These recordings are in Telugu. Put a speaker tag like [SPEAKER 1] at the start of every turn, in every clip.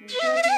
[SPEAKER 1] Música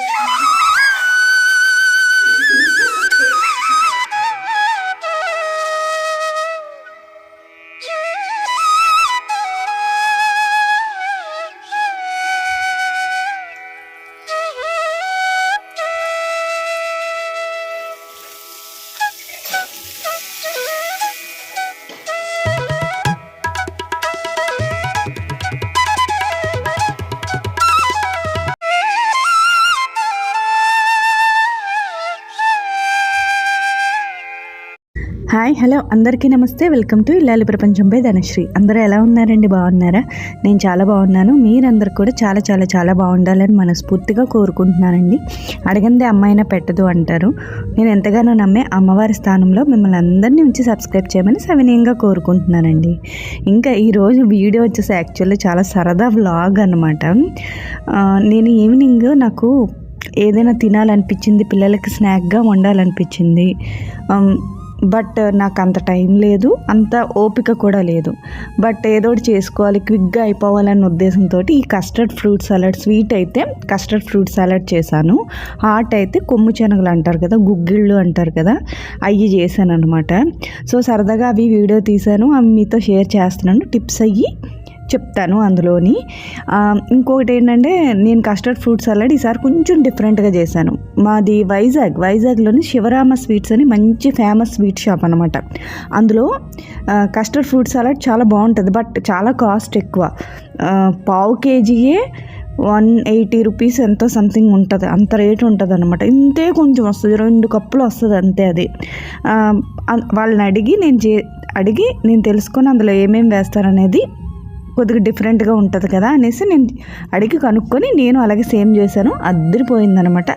[SPEAKER 1] hi hello. అందరికీ నమస్తే. వెల్కమ్ టు ఇల్లాలి ప్రపంచంపై ధనశ్రీ. అందరూ ఎలా ఉన్నారండి? బాగున్నారా? నేను చాలా బాగున్నాను. మీరందరూ కూడా చాలా చాలా చాలా బాగుండాలని మనస్ఫూర్తిగా కోరుకుంటున్నానండి. అడగందే అమ్మాయినా పెట్టదు అంటారు. నేను ఎంతగానో నమ్మే అమ్మవారి స్థానంలో మిమ్మల్ని అందరినీ ఉంచి సబ్స్క్రైబ్ చేయమని సవినీయంగా కోరుకుంటున్నానండి. ఇంకా ఈరోజు వీడియో వచ్చేసి యాక్చువల్లీ చాలా సరదా వ్లాగ్ అనమాట నేను ఈవినింగ్ నాకు ఏదైనా తినాలనిపించింది పిల్లలకి స్నాక్గా వండాలనిపించింది బట్ నాకు అంత టైం లేదు అంత ఓపిక కూడా లేదు. బట్ ఏదో ఒకటి చేసుకోవాలి క్విక్గా అయిపోవాలన్న ఉద్దేశంతో ఈ కస్టర్డ్ ఫ్రూట్ సలాడ్ స్వీట్ అయితే కస్టర్డ్ ఫ్రూట్ సలాడ్ చేశాను. హాట్ అయితే కొమ్ము శనగలు అంటారు కదా గుగ్గిళ్ళు అంటారు కదా అవి చేశాను అనమాట సో సరదాగా అవి వీడియో తీశాను అవి మీతో షేర్ చేస్తున్నాను. టిప్స్ అయ్యి చెప్తాను అందులోని. ఇంకొకటి ఏంటంటే నేను కస్టర్డ్ ఫ్రూట్ సలాడ్ ఈసారి కొంచెం డిఫరెంట్గా చేశాను. మాది వైజాగ్. వైజాగ్లోని శివరామ స్వీట్స్ అని మంచి ఫేమస్ స్వీట్ షాప్ అనమాట అందులో కస్టర్డ్ ఫ్రూట్ సలాడ్ చాలా బాగుంటుంది బట్ చాలా కాస్ట్ ఎక్కువ. పావు కేజీయే వన్ ఎయిటీ రూపీస్ ఎంతో సంథింగ్ ఉంటుంది అంత రేట్ ఉంటుంది అనమాట ఇంతే కొంచెం వస్తుంది రెండు కప్పులు వస్తుంది అంతే అది. వాళ్ళని అడిగి నేను చే అడిగి నేను తెలుసుకొని అందులో ఏమేమి వేస్తారనేది కొద్దిగా డిఫరెంట్గా ఉంటుంది కదా అనేసి నేను అడిగి కనుక్కొని నేను అలాగే సేమ్ చేశాను. అద్దరిపోయిందనమాట.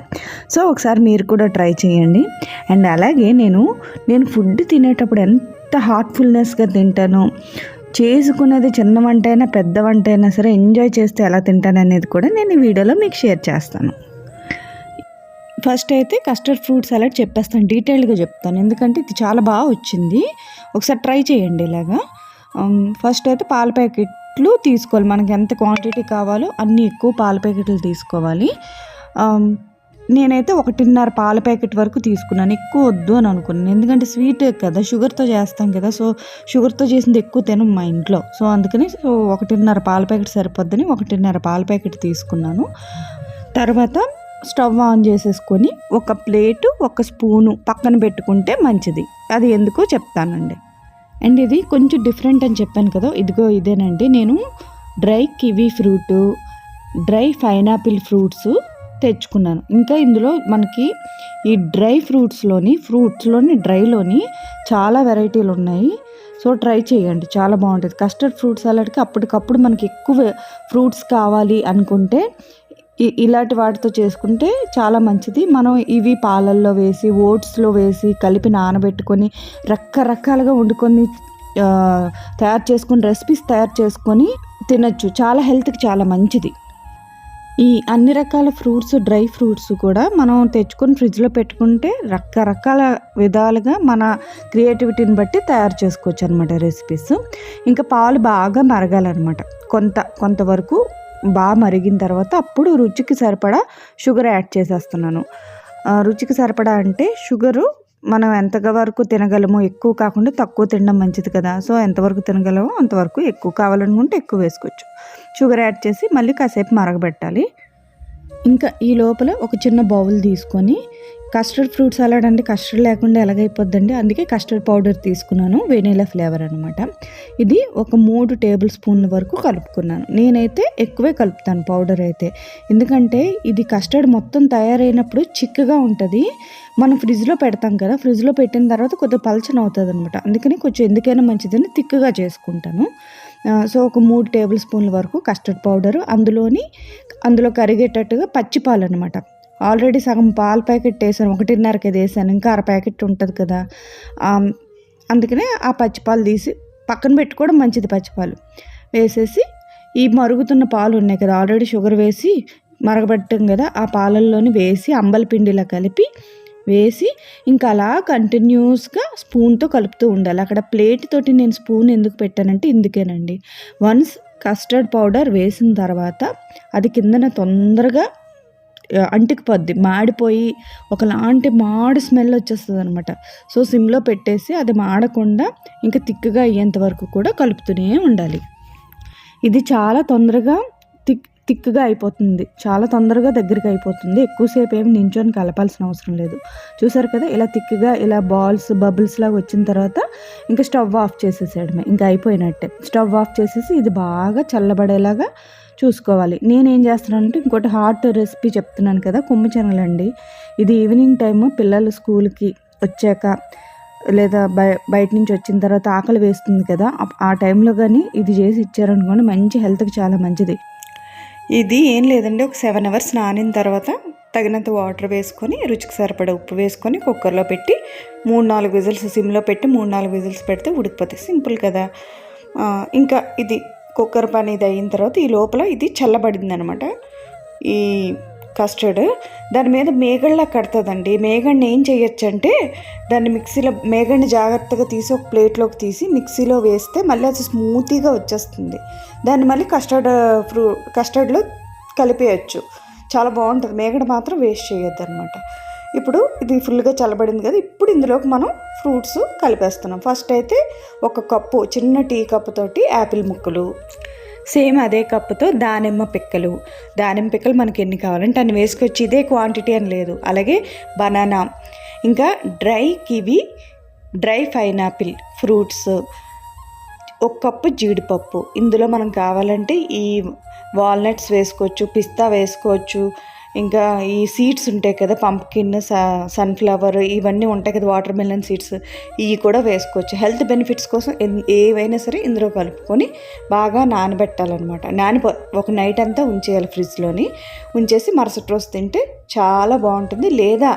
[SPEAKER 1] సో ఒకసారి మీరు కూడా ట్రై చేయండి. అండ్ అలాగే నేను నేను ఫుడ్ తినేటప్పుడు ఎంత హార్ట్ఫుల్నెస్గా తింటాను. చేసుకునేది చిన్న వంట అయినా పెద్ద వంట అయినా సరే ఎంజాయ్ చేస్తే ఎలా తింటాను అనేది కూడా నేను ఈ వీడియోలో మీకు షేర్ చేస్తాను. ఫస్ట్ అయితే కస్టర్డ్ ఫ్రూట్ సలాడ్ చెప్పేస్తాను. డీటెయిల్గా చెప్తాను. ఎందుకంటే ఇది చాలా బాగా వచ్చింది. ఒకసారి ట్రై చేయండి ఇలాగా. Um, ఫస్ట్ అయితే పాల ప్యాకెట్ ప్యాకెట్లు తీసుకోవాలి. మనకి ఎంత క్వాంటిటీ కావాలో అన్ని ఎక్కువ పాల ప్యాకెట్లు తీసుకోవాలి. నేనైతే ఒకటిన్నర పాల ప్యాకెట్ వరకు తీసుకున్నాను. ఎక్కువ వద్దు అని అనుకున్నాను. ఎందుకంటే స్వీట్ కదా షుగర్తో చేస్తాం కదా. సో షుగర్తో చేసింది ఎక్కువ తినం మా ఇంట్లో. సో అందుకని సో ఒకటిన్నర పాల ప్యాకెట్ సరిపోద్దని ఒకటిన్నర పాల ప్యాకెట్ తీసుకున్నాను. తర్వాత స్టవ్ ఆన్ చేసేసుకొని ఒక ప్లేటు ఒక స్పూను పక్కన పెట్టుకుంటే మంచిది. అది ఎందుకో చెప్తానండి. అండ్ ఇది కొంచెం డిఫరెంట్ అని చెప్పాను కదా ఇదిగో ఇదేనండి. నేను dry kiwi fruit dry pineapple fruits తెచ్చుకున్నాను. ఇంకా ఇందులో మనకి ఈ డ్రై ఫ్రూట్స్లోని ఫ్రూట్స్లోని డ్రైలోని చాలా వెరైటీలు ఉన్నాయి. సో ట్రై చేయండి చాలా బాగుంటుంది. కస్టర్డ్ ఫ్రూట్ సలాడ్కి అప్పటికప్పుడు మనకి ఎక్కువ ఫ్రూట్స్ కావాలి అనుకుంటే ఇలాంటి వాటితో చేసుకుంటే చాలా మంచిది. మనం ఇవి పాలల్లో వేసి ఓట్స్లో వేసి కలిపి నానబెట్టుకొని రకరకాలుగా వండుకొని తయారు చేసుకొని రెసిపీస్ తయారు చేసుకొని తినచ్చు. చాలా హెల్త్కి చాలా మంచిది. ఈ అన్ని రకాల ఫ్రూట్స్ డ్రై ఫ్రూట్స్ కూడా మనం తెచ్చుకొని ఫ్రిడ్జ్లో పెట్టుకుంటే రకరకాల విధాలుగా మన క్రియేటివిటీని బట్టి తయారు చేసుకోవచ్చు అనమాట రెసిపీస్. ఇంకా పాలు బాగా మరగాలన్నమాట. కొంత కొంతవరకు బాగా మరిగిన తర్వాత అప్పుడు రుచికి సరిపడా షుగర్ యాడ్ చేసేస్తున్నాను. రుచికి సరిపడా అంటే షుగరు మనం ఎంత వరకు తినగలమో ఎక్కువ కాకుండా తక్కువ తినడం మంచిది కదా. సో ఎంతవరకు తినగలమో అంతవరకు ఎక్కువ కావాలనుకుంటే ఎక్కువ వేసుకోవచ్చు. షుగర్ యాడ్ చేసి మళ్ళీ కాసేపు మరగబెట్టాలి. ఇంకా ఈ లోపల ఒక చిన్న బౌల్ తీసుకొని కస్టర్డ్ ఫ్రూట్ సలాడ్ అంటే కస్టర్డ్ లేకుండా ఎలాగైపోద్దండి? అందుకే కస్టర్డ్ పౌడర్ తీసుకున్నాను వెనీలా ఫ్లేవర్ అనమాట ఇది ఒక మూడు టేబుల్ స్పూన్ల వరకు కలుపుకున్నాను. నేనైతే ఎక్కువే కలుపుతాను పౌడర్ అయితే. ఎందుకంటే ఇది కస్టర్డ్ మొత్తం తయారైనప్పుడు చిక్కగా ఉంటుంది. మనం ఫ్రిడ్జ్లో పెడతాం కదా ఫ్రిడ్జ్లో పెట్టిన తర్వాత కొద్దిగా పలచన అవుతుంది అనమాట అందుకని కొంచెం ఎందుకైనా మంచిదని తిక్కుగా చేసుకుంటాను. సో ఒక మూడు టేబుల్ స్పూన్ల వరకు కస్టర్డ్ పౌడర్ అందులోని అందులో కరిగేటట్టుగా పచ్చి పాలు అనమాట ఆల్రెడీ సగం పాల ప్యాకెట్ వేసాను ఒకటిన్నరకి వేసాను ఇంకా అర ప్యాకెట్ ఉంటుంది కదా. అందుకనే ఆ పచ్చిపాలు తీసి పక్కన పెట్టుకోవడం మంచిది పచ్చిపాలు వేసేసి ఈ మరుగుతున్న పాలు ఉన్నాయి కదా ఆల్రెడీ షుగర్ వేసి మరగబెట్టాం కదా ఆ పాలల్లోని వేసి అంబల పిండిలా కలిపి వేసి ఇంకా అలా కంటిన్యూస్గా స్పూన్తో కలుపుతూ ఉండాలి. అక్కడ ప్లేట్ తోటి నేను స్పూన్ ఎందుకు పెట్టానంటే ఇందుకేనండి. వన్స్ కస్టర్డ్ పౌడర్ వేసిన తర్వాత అది కిందన తొందరగా అంటుకుపోద్ది. మాడిపోయి ఒకలాంటి మాడి స్మెల్ వచ్చేస్తుంది అనమాట సో సిమ్లో పెట్టేసి అది మాడకుండా ఇంకా తిక్కుగా అయ్యేంత వరకు కూడా కలుపుతూనే ఉండాలి. ఇది చాలా తొందరగా థిక్గా అయిపోతుంది. చాలా తొందరగా దగ్గరికి అయిపోతుంది. ఎక్కువసేపు ఏమి నించొని కలపాల్సిన అవసరం లేదు. చూసారు కదా ఇలా థిక్గా ఇలా బాల్స్ బబుల్స్ లాగా వచ్చిన తర్వాత ఇంకా స్టవ్ ఆఫ్ చేసేసేయడమే. ఇంకా అయిపోయినట్టే. స్టవ్ ఆఫ్ చేసేసి ఇది బాగా చల్లబడేలాగా చూసుకోవాలి. నేనేం చేస్తున్నానంటే ఇంకోటి హాట్ రెసిపీ చెప్తున్నాను కదా కొమ్ము అండి. ఇది ఈవినింగ్ టైము పిల్లలు స్కూల్కి వచ్చాక లేదా బయ బయట నుంచి వచ్చిన తర్వాత ఆకలి వేస్తుంది కదా ఆ టైంలో కానీ ఇది చేసి ఇచ్చారనుకోండి మంచి హెల్త్కి చాలా మంచిది. ఇది ఏం లేదండి ఒక సెవెన్ అవర్స్ నానిన తర్వాత తగినంత వాటర్ వేసుకొని రుచికి సరిపడే ఉప్పు వేసుకొని కుక్కర్లో పెట్టి మూడు నాలుగు విజిల్స్ సిమ్లో పెట్టి మూడు నాలుగు విజిల్స్ పెడితే ఉడికిపోతాయి. సింపుల్ కదా. ఇంకా ఇది కుక్కర్ పని ఇది అయిన తర్వాత ఈ లోపల ఇది చల్లబడింది అనమాట ఈ కస్టర్డ్. దాని మీద మేగళ్ళ కడుతుందండి. మేగడిని ఏం చేయొచ్చు అంటే దాన్ని మిక్సీలో మేగడిని జాగ్రత్తగా తీసి ఒక ప్లేట్లోకి తీసి మిక్సీలో వేస్తే మళ్ళీ అది స్మూతీగా వచ్చేస్తుంది. దాన్ని మళ్ళీ కస్టర్డ్ ఫ్రూ కస్టర్డ్లో కలిపేయచ్చు. చాలా బాగుంటుంది. మేగడ మాత్రం వేస్ట్ చేయొద్దు అనమాట ఇప్పుడు ఇది ఫుల్గా చల్లబడింది కదా ఇప్పుడు ఇందులోకి మనం ఫ్రూట్స్ కలిపేస్తున్నాం. ఫస్ట్ అయితే ఒక కప్పు చిన్న టీ కప్పు తోటి యాపిల్ ముక్కలు సేమ్ అదే కప్పుతో దానిమ్మ పిక్కలు. దానిమ్మ పిక్కలు మనకి ఎన్ని కావాలంటే అన్ని వేసుకొచ్చి ఇదే క్వాంటిటీ అని లేదు. అలాగే బనానా. ఇంకా dry kiwi dry pineapple fruits. ఒక కప్పు జీడిపప్పు. ఇందులో మనం కావాలంటే ఈ వాల్నట్స్ వేసుకోవచ్చు పిస్తా వేసుకోవచ్చు ఇంకా ఈ సీడ్స్ ఉంటాయి కదా పంప్కిన్ సన్ఫ్లవర్ ఇవన్నీ ఉంటాయి కదా వాటర్ మెలన్ సీడ్స్ ఇవి కూడా వేసుకోవచ్చు. హెల్త్ బెనిఫిట్స్ కోసం ఏవైనా సరే ఇందులో కలుపుకొని బాగా నానబెట్టాలన్నమాట. నానిపో ఒక నైట్ అంతా ఉంచేయాలి ఫ్రిడ్జ్లోని ఉంచేసి మరుసటి రోజు తింటే చాలా బాగుంటుంది. లేదా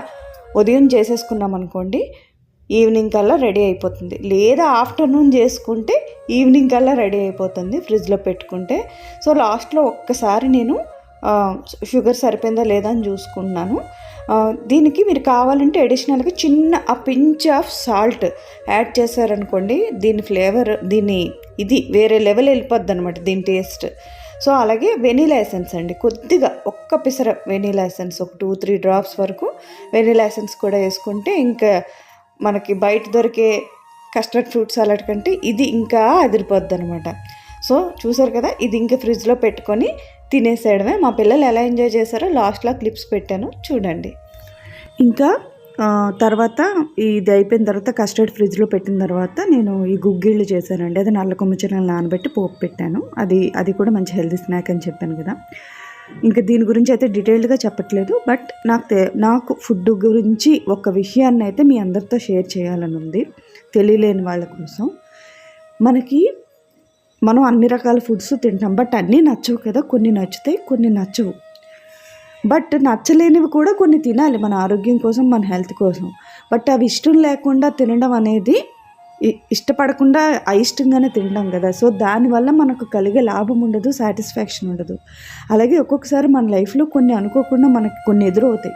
[SPEAKER 1] ఉదయం చేసేసుకున్నాం అనుకోండి ఈవినింగ్ కల్లా రెడీ అయిపోతుంది. లేదా ఆఫ్టర్నూన్ చేసుకుంటే ఈవినింగ్ కల్లా రెడీ అయిపోతుంది ఫ్రిడ్జ్లో పెట్టుకుంటే. సో లాస్ట్లో ఒక్కసారి నేను షుగర్ సరిపోయిందా లేదా అని చూసుకుంటున్నాను. దీనికి మీరు కావాలంటే అడిషనల్గా చిన్న ఆ పించ్ ఆఫ్ సాల్ట్ యాడ్ చేశారనుకోండి దీని ఫ్లేవర్ దీని ఇది వేరే లెవెల్ వెళ్ళిపోద్ది అనమాట దీని టేస్ట్. సో అలాగే వెనీలా ఎసెన్స్ అండి. కొద్దిగా ఒక్క పిసర వెనీలా ఎసెన్స్ ఒక టూ త్రీ డ్రాప్స్ వరకు వెనీలా ఎసెన్స్ కూడా వేసుకుంటే ఇంకా మనకి బయట దొరికే కస్టర్డ్ ఫ్రూట్ సలాడ్ కంటే ఇది ఇంకా అదిరిపోద్ది అనమాట సో చూసారు కదా ఇది ఇంకా ఫ్రిడ్జ్లో పెట్టుకొని తినేసేయడమే మా పిల్లలు ఎలా ఎంజాయ్ చేశారో లాస్ట్లో క్లిప్స్ పెట్టాను. చూడండి. ఇంకా తర్వాత ఇది అయిపోయిన తర్వాత కస్టర్డ్ ఫ్రిడ్జ్లో పెట్టిన తర్వాత నేను ఈ గుగ్గిళ్ళు చేశానండి. అది నల్ల కొమ్మిచనలు నానబెట్టి పోపు పెట్టాను. అది అది కూడా మంచి హెల్తీ స్నాక్ అని చెప్పాను కదా. ఇంకా దీని గురించి అయితే డీటెయిల్డ్గా చెప్పట్లేదు. బట్ నాకు నాకు ఫుడ్ గురించి ఒక విషయాన్ని అయితే మీ అందరితో షేర్ చేయాలని ఉంది. తెలియలేని వాళ్ళ కోసం. మనకి మనం అన్ని రకాల ఫుడ్స్ తింటాం. బట్ అన్నీ నచ్చవు కదా. కొన్ని నచ్చుతాయి కొన్ని నచ్చవు. బట్ నచ్చలేనివి కూడా కొన్ని తినాలి మన ఆరోగ్యం కోసం మన హెల్త్ కోసం. బట్ అవి ఇష్టం లేకుండా తినడం అనేది ఇష్టపడకుండా అయిష్టంగానే తింటాం కదా. సో దానివల్ల మనకు కలిగే లాభం ఉండదు సాటిస్ఫాక్షన్ ఉండదు. అలాగే ఒక్కొక్కసారి మన లైఫ్లో కొన్ని అనుకోకుండా మనకు కొన్ని ఎదురవుతాయి.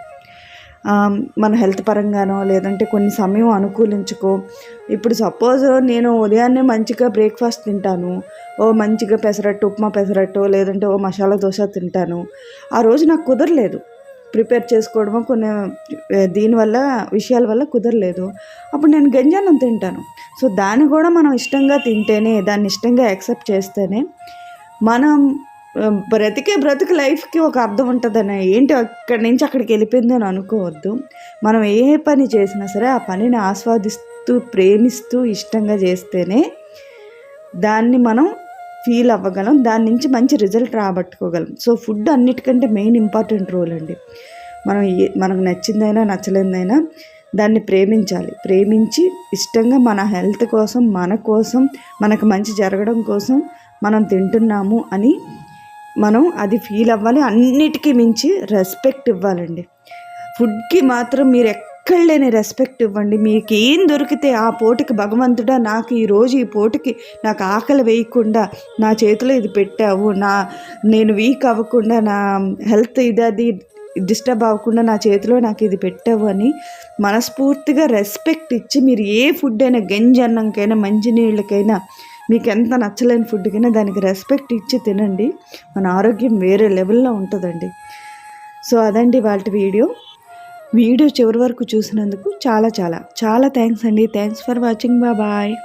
[SPEAKER 1] మన హెల్త్ పరంగానో లేదంటే కొన్ని సమయం అనుకూలించుకో. ఇప్పుడు సపోజ్ నేను ఉదయాన్నే మంచిగా బ్రేక్ఫాస్ట్ తింటాను. ఓ మంచిగా పెసరట్టు ఉప్మా పెసరట్టు లేదంటే ఓ మసాలా దోశ తింటాను. ఆ రోజు నాకు కుదరలేదు. ప్రిపేర్ చేసుకోవడమో కొన్ని దీనివల్ల విషయాల వల్ల కుదరలేదు. అప్పుడు నేను గంజానం తింటాను. సో దాన్ని కూడా మనం ఇష్టంగా తింటేనే దాన్ని ఇష్టంగా యాక్సెప్ట్ చేస్తేనే మనం బ్రతికే బ్రతుకు లైఫ్కి ఒక అర్థం ఉంటుందని. ఏంటి అక్కడి నుంచి అక్కడికి వెళ్ళిపోయింది అని అనుకోవద్దు. మనం ఏ పని చేసినా సరే ఆ పనిని ఆస్వాదిస్తూ ప్రేమిస్తూ ఇష్టంగా చేస్తేనే దాన్ని మనం ఫీల్ అవ్వగలం. దాని నుంచి మంచి రిజల్ట్ రాబట్టుకోగలం. సో ఫుడ్ అన్నిటికంటే మెయిన్ ఇంపార్టెంట్ రోల్ అండి. మనం ఏ మనకు నచ్చిందైనా నచ్చలేదైనా దాన్ని ప్రేమించాలి. ప్రేమించి ఇష్టంగా మన హెల్త్ కోసం మన కోసం మనకు మంచి జరగడం కోసం మనం తింటున్నాము అని మనం అది ఫీల్ అవ్వాలి. అన్నిటికీ మించి రెస్పెక్ట్ ఇవ్వాలండి. ఫుడ్కి మాత్రం మీరు ఎక్కడ లేని రెస్పెక్ట్ ఇవ్వండి. మీకు ఏం దొరికితే ఆ పోటీకి భగవంతుడా నాకు ఈరోజు ఈ పోటీకి నాకు ఆకలి వేయకుండా నా చేతిలో ఇది పెట్టావు నా నేను వీక్ అవ్వకుండా నా హెల్త్ ఇది అది డిస్టర్బ్ అవ్వకుండా నా చేతిలో నాకు ఇది పెట్టావు అని మనస్ఫూర్తిగా రెస్పెక్ట్ ఇచ్చి మీరు ఏ ఫుడ్ అయినా గంజి అన్నంకైనా మంచినీళ్ళకైనా మీకు ఎంత నచ్చలేని ఫుడ్కైనా దానికి రెస్పెక్ట్ ఇచ్చి తినండి. మన ఆరోగ్యం వేరే లెవెల్లో ఉంటుందండి. సో అదండి వాళ్ళ వీడియో. వీడియో చివరి వరకు చూసినందుకు చాలా చాలా చాలా థ్యాంక్స్ అండి. Thanks for watching. బాయ్.